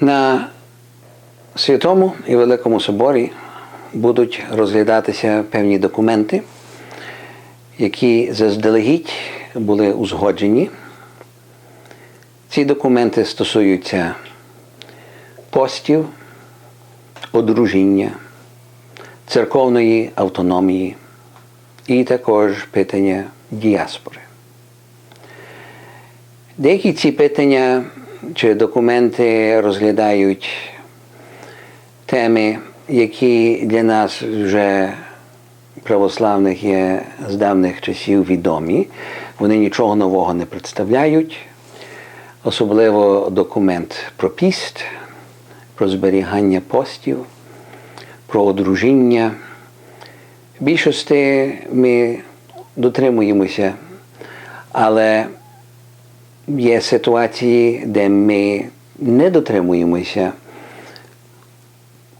На Святому і Великому Соборі будуть розглядатися певні документи, які заздалегідь були узгоджені. Ці документи стосуються постів, одружіння, церковної автономії і також питання діаспори. Деякі ці питання чи документи розглядають теми, які для нас вже православних є з давніх часів відомі. Вони нічого нового не представляють, особливо документ про піст, про зберігання постів, про одружіння. В більшості ми дотримуємося, але є ситуації, де ми не дотримуємося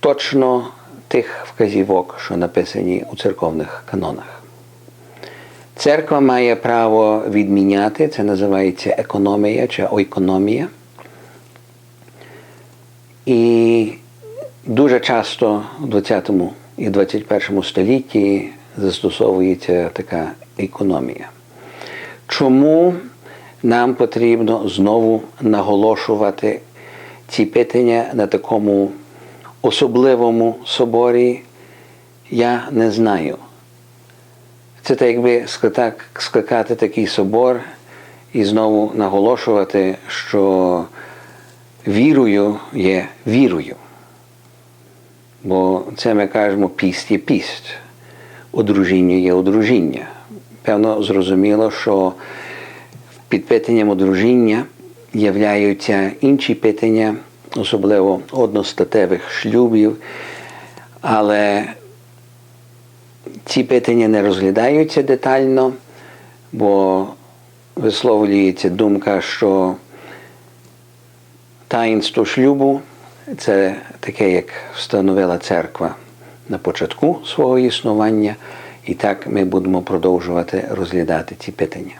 точно тих вказівок, що написані у церковних канонах. Церква має право відміняти, це називається економія чи ойкономія. І дуже часто у 20 і 21 столітті застосовується така економія. Чому нам потрібно знову наголошувати ці питання на такому особливому соборі, я не знаю. Це так, якби скликати такий собор і знову наголошувати, що вірою є вірою. Бо це ми кажемо піст є піст, одружіння є одружіння. Певно, зрозуміло, що під питанням одружіння являються інші питання, особливо одностатевих шлюбів, але ці питання не розглядаються детально, бо висловлюється думка, що таїнство шлюбу це таке, як встановила церква на початку свого існування, і так ми будемо продовжувати розглядати ці питання.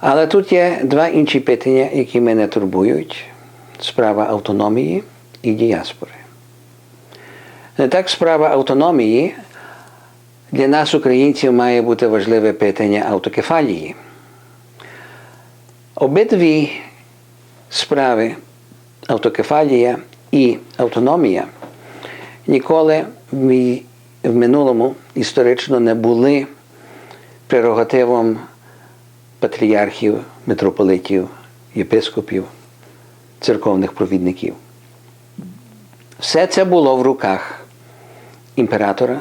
Але тут є два інші питання, які мене турбують: справа автономії і діаспори. Не так справа автономії для нас, українців, має бути важливе питання автокефалії. Обидві справи автокефалія і автономія ніколи в минулому історично не були прерогативом патріархів, митрополитів, єпископів, церковних провідників. Все це було в руках імператора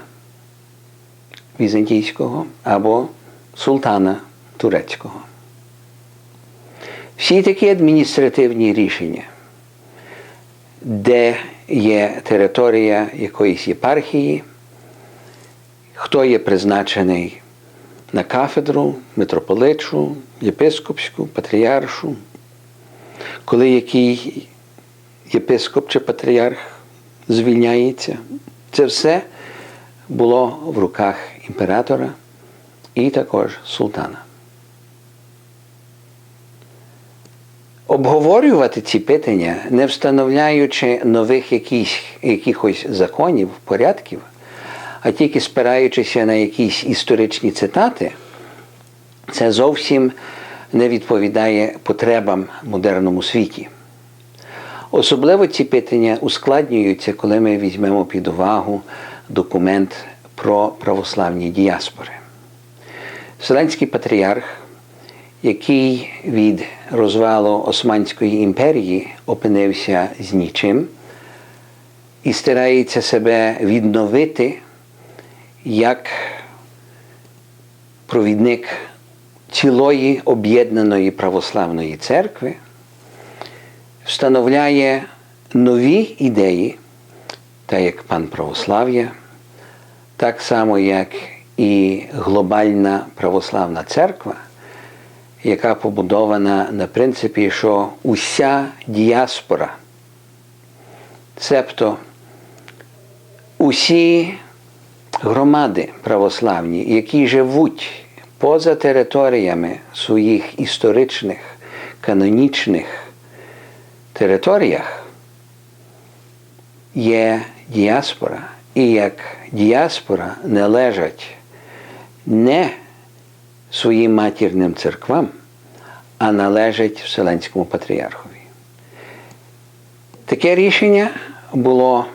Візантійського або султана турецького. Всі такі адміністративні рішення, де є територія якоїсь єпархії, хто є призначений на кафедру, митрополитчу, єпископську, патріаршу, коли який єпископ чи патріарх звільняється, це все було в руках імператора і також султана. Обговорювати ці питання, не встановляючи нових якісь, якихось законів, порядків, а тільки спираючися на якісь історичні цитати, це зовсім не відповідає потребам модерному світі. Особливо ці питання ускладнюються, коли ми візьмемо під увагу документ про православні діаспори. Вселенський патріарх, який від розвалу Османської імперії опинився з нічим і старається себе відновити як провідник цілої об'єднаної православної церкви, встановляє нові ідеї, так як пан православ'я, так само, як і глобальна православна церква, яка побудована на принципі, що уся діаспора, цебто усі громади православні, які живуть поза територіями своїх історичних, канонічних територіях є діаспора, і як діаспора належать не своїм матірним церквам, а належать Вселенському патріархові. Таке рішення було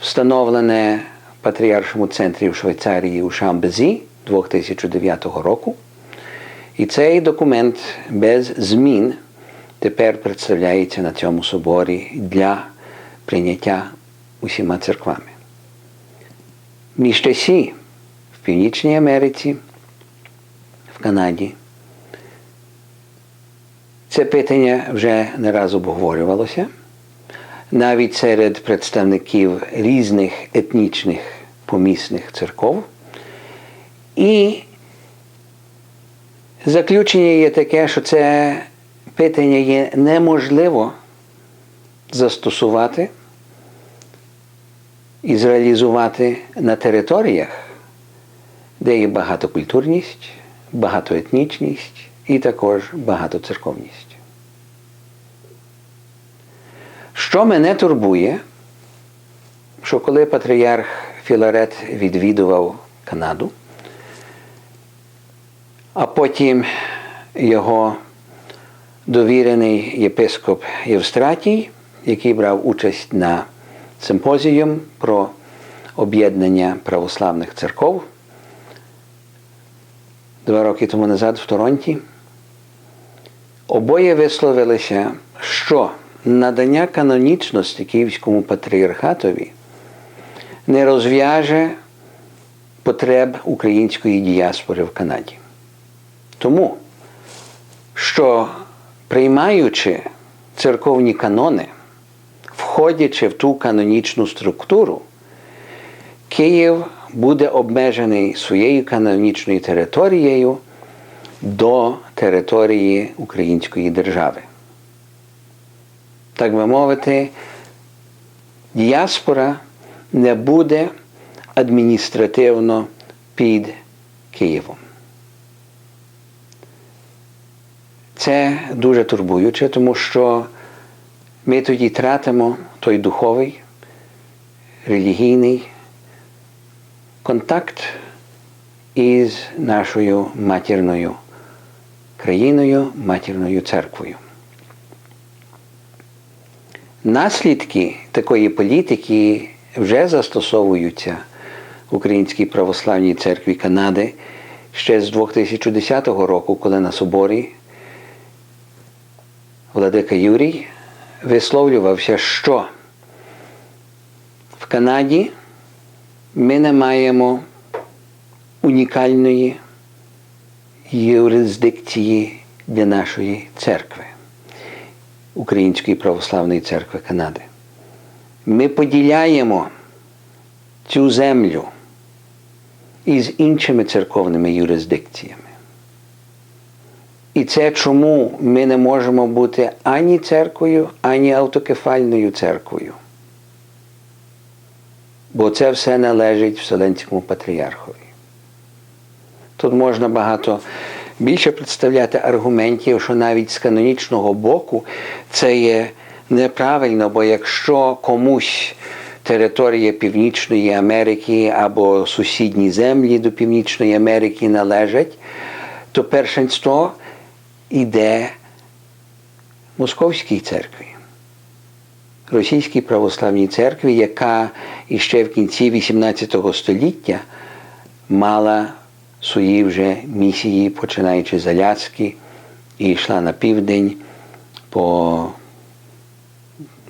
встановлене Патріаршому центрі в Швейцарії у Шамбезі 2009 року. І цей документ без змін тепер представляється на цьому соборі для прийняття усіма церквами. Між часі в Північній Америці, в Канаді. Це питання вже не раз обговорювалося навіть серед представників різних етнічних помісних церков. І заключення є таке, що це питання є неможливо застосувати і зреалізувати на територіях, де є багатокультурність, багатоетнічність і також багатоцерковність. Що мене турбує, що коли патріарх Філарет відвідував Канаду, а потім його довірений єпископ Євстратій, який брав участь на симпозіум про об'єднання православних церков два роки тому назад в Торонті, обоє висловилися, що надання канонічності Київському патріархатові не розв'яже потреб української діаспори в Канаді. Тому, що приймаючи церковні канони, входячи в ту канонічну структуру, Київ буде обмежений своєю канонічною територією до території Української держави так би мовити, діаспора не буде адміністративно під Києвом. Це дуже турбуюче, тому що ми тоді тратимо той духовий, релігійний контакт із нашою матірною країною, матірною церквою. Наслідки такої політики вже застосовуються в Українській православній церкві Канади ще з 2010 року, коли на соборі Владика Юрій висловлювався, що в Канаді ми не маємо унікальної юрисдикції для нашої церкви. Української православної церкви Канади. Ми поділяємо цю землю із іншими церковними юрисдикціями. І це чому ми не можемо бути ані церквою, ані автокефальною церквою. Бо це все належить Вселенському патріархові. Тут можна багато більше представляти аргументів, що навіть з канонічного боку це є неправильно, бо якщо комусь територія Північної Америки або сусідні землі до Північної Америки належать, то першинство йде Московській церкві. Російській православній церкві, яка іще в кінці XVIII століття мала свої вже місії, починаючи з Аляски, і йшла на південь по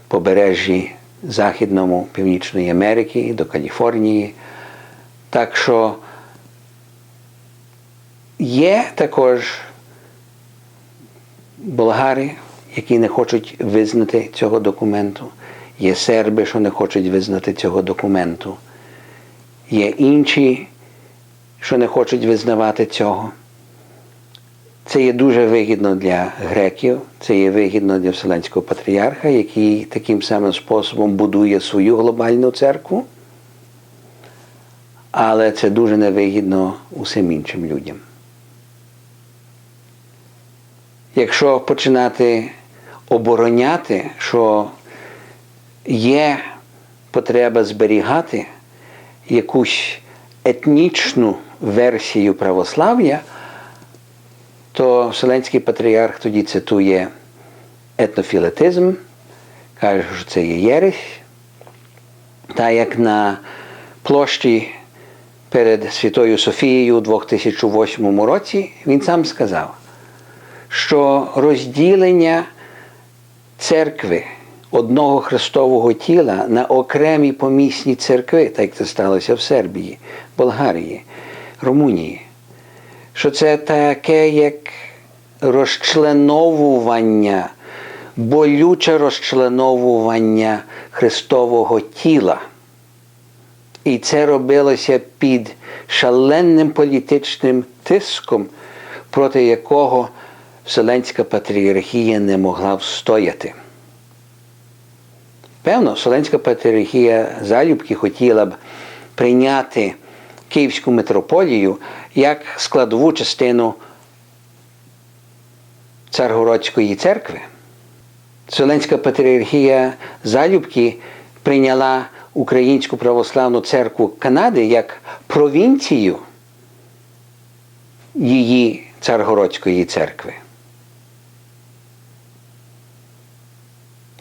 побережжі Західному Північної Америки до Каліфорнії. Так що є також болгари, які не хочуть визнати цього документу. Є серби, що не хочуть визнати цього документу. Є інші що не хочуть визнавати цього. Це є дуже вигідно для греків, це є вигідно для Вселенського патріарха, який таким самим способом будує свою глобальну церкву. Але це дуже невигідно усім іншим людям. Якщо починати обороняти, що є потреба зберігати якусь етнічну версію православ'я, то Вселенський патріарх тоді цитує етнофілетизм, каже, що це є єресь. Та як на площі перед Святою Софією у 2008 році він сам сказав, що розділення церкви одного Христового тіла на окремі помісні церкви, так як це сталося в Сербії, Болгарії, Румунії, що це таке як розчленовування, болюче розчленовування Христового тіла. І це робилося під шаленним політичним тиском, проти якого Вселенська патріархія не могла встояти. Певно, Вселенська патріархія залюбки хотіла б прийняти Київську митрополію як складову частину Царгородської церкви. Вселенська патріархія залюбки прийняла Українську православну церкву Канади як провінцію її Царгородської церкви.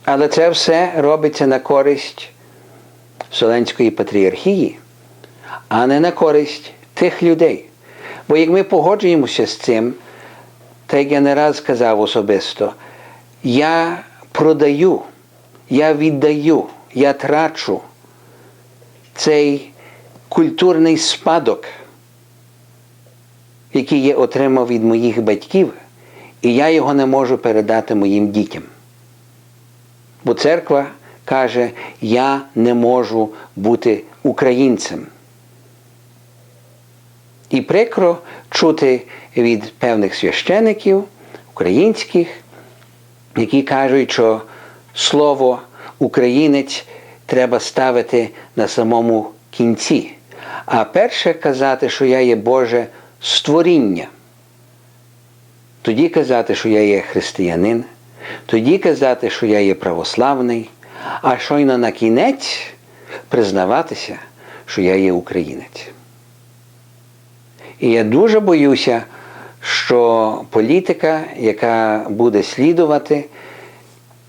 Але це все робиться на користь Вселенської патріархії, а не на користь тих людей. Бо як ми погоджуємося з цим, так я не раз сказав особисто, я продаю, я віддаю, я трачу цей культурний спадок, який я отримав від моїх батьків, і я його не можу передати моїм дітям. Бо церква каже, я не можу бути українцем. І прикро чути від певних священиків українських, які кажуть, що слово українець треба ставити на самому кінці. А перше казати, що я є Боже створіння. Тоді казати, що я є християнин, тоді казати, що я є православний, а щойно на кінець признаватися, що я є українець. І я дуже боюся, що політика, яка буде слідувати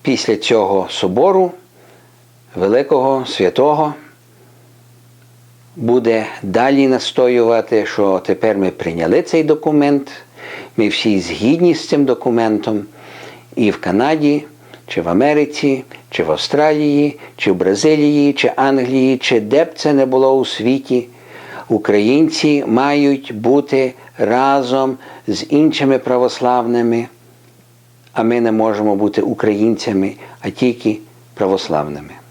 після цього собору, великого, святого, буде далі настоювати, що тепер ми прийняли цей документ, ми всі згідні з цим документом, і в Канаді, чи в Америці, чи в Австралії, чи в Бразилії, чи Англії, чи де б це не було у світі. Українці мають бути разом з іншими православними, а ми не можемо бути українцями, а тільки православними.